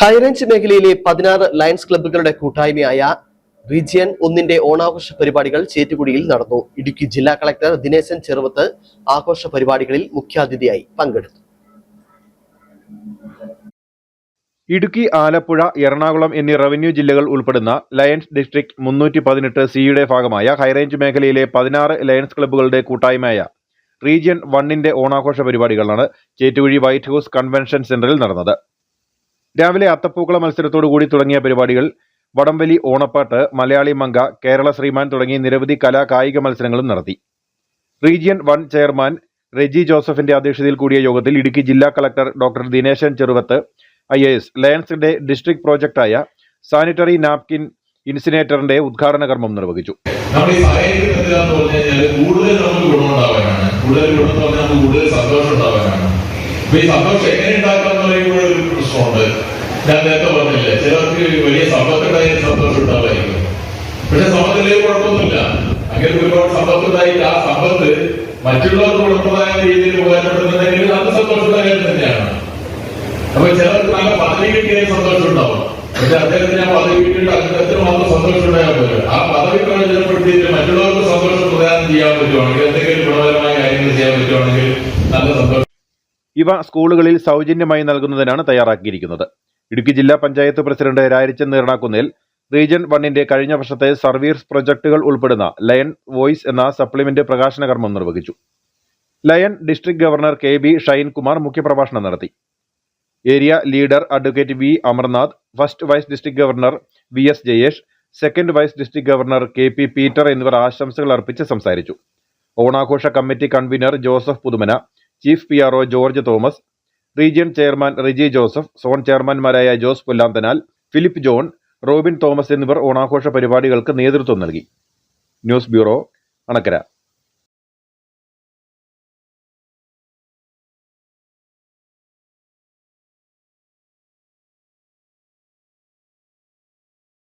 High range മേഖലയിലെ പതിനാറ് lions ക്ലബ്ബുകളുടെ കൂട്ടായ്മയായ റീജിയൻ ഒന്നിന്റെ ഓണാഘോഷ പരിപാടികൾ ചേറ്റുകുടിയിൽ നടന്നു. ഇടുക്കി ജില്ലാ കളക്ടർ ദിനേശൻ ചെറുവത്ത് ആഘോഷ പരിപാടികളിൽ മുഖ്യാതിഥിയായി പങ്കെടുത്തു. ഇടുക്കി ആലപ്പുഴ എറണാകുളം എന്നീ റവന്യൂ ജില്ലകൾ ഉൾപ്പെടുന്ന ലയൺസ് ഡിസ്ട്രിക്ട് മുന്നൂറ്റി പതിനെട്ട് സിയുടെ ഭാഗമായ ഹൈറേഞ്ച് മേഖലയിലെ പതിനാറ് ലയൺസ് ക്ലബ്ബുകളുടെ കൂട്ടായ്മയായ റീജിയൻ വണ്ണിന്റെ ഓണാഘോഷ പരിപാടികളാണ് ചേറ്റുകുഴി വൈറ്റ് ഹൗസ് കൺവെൻഷൻ സെന്ററിൽ നടന്നത്. രാവിലെ അത്തപ്പൂക്കള മത്സരത്തോടു കൂടി തുടങ്ങിയ പരിപാടികൾ വടംവലി ഓണപ്പാട്ട് മലയാളി മങ്ക കേരള ശ്രീമാൻ തുടങ്ങി നിരവധി കലാ കായിക മത്സരങ്ങളും നടത്തി. റീജിയൻ വൺ ചെയർമാൻ റെജി ജോസഫിന്റെ അധ്യക്ഷതയിൽ കൂടിയ യോഗത്തിൽ ഇടുക്കി ജില്ലാ collector doctor Dineshan Cheruvath I A S ലയൺസിന്റെ district പ്രോജക്റ്റായ സാനിറ്ററി നാപ്കിൻ ഇൻസിനേറ്ററിന്റെ ഉദ്ഘാടന കർമ്മം നിർവഹിച്ചു. കൂടുതൽ സന്തോഷം ഗുണമുണ്ടാവാനാണ് ഞാൻ നേരത്തെ പറഞ്ഞില്ലേ ചിലർക്ക് വലിയ സമ്പത്തുണ്ടായി സന്തോഷം ഉണ്ടാവായിരിക്കും പക്ഷെ സമ്പത്തിലേക്ക് കുഴപ്പമൊന്നുമില്ല. അങ്ങനെ ഒരുപാട് സമ്പത്തുണ്ടായിട്ട് ആ സമ്പത്ത് മറ്റുള്ളവർക്ക് ഗുണപ്രദമായ രീതിയിൽ ഉപകാരപ്പെടുന്നുണ്ടെങ്കിൽ അത് സന്തോഷമുണ്ടായാലും തന്നെയാണ്. അപ്പൊ ചിലർക്ക് നല്ല പദവി കിട്ടിയാലും സന്തോഷം ഉണ്ടാവും. പക്ഷെ അദ്ദേഹത്തിന് ആ പദവി കിട്ടിയിട്ട് അദ്ദേഹത്തിന് മാത്രം സന്തോഷം ഉണ്ടായാൽ പോലും ആ പദവി പ്രയോജനപ്പെടുത്തിയിട്ട് മറ്റുള്ളവർക്ക് സന്തോഷം പ്രദാനം ചെയ്യാൻ പറ്റുവാണെങ്കിൽ എന്തെങ്കിലും ഗുണപരമായ കാര്യങ്ങൾ ചെയ്യാൻ പറ്റുവാണെങ്കിൽ നല്ല സന്തോഷം. ഇവ സ്കൂളുകളിൽ സൗജന്യമായി നൽകുന്നതിനാണ് തയ്യാറാക്കിയിരിക്കുന്നത്. ഇടുക്കി ജില്ലാ പഞ്ചായത്ത് പ്രസിഡന്റ് രാരിച്ചൻ നീർണാക്കുന്നിൽ റീജിയൻ വണ്ണിന്റെ കഴിഞ്ഞ വർഷത്തെ സർവീസ് പ്രൊജക്ടുകൾ ഉൾപ്പെടുന്ന ലയൺ വോയിസ് എന്ന സപ്ലിമെന്റ് പ്രകാശന കർമ്മം നിർവഹിച്ചു. Lion district governor K B Shine Kumar മുഖ്യപ്രഭാഷണം നടത്തി. Area leader advocate V Amarnath first vice district governor V S Jayesh second vice district governor K P Peter എന്നിവർ ആശംസകൾ അർപ്പിച്ച് സംസാരിച്ചു. ഓണാഘോഷ committee convener Joseph Puthumana chief P R George Thomas region chairman Riji Joseph zone ചെയർമാൻമാരായ Jose Pullanthanal Philip John Robin Thomas എന്നിവർ ഓണാഘോഷ പരിപാടികൾക്ക് നേതൃത്വം നൽകി. News bureau Anakkara.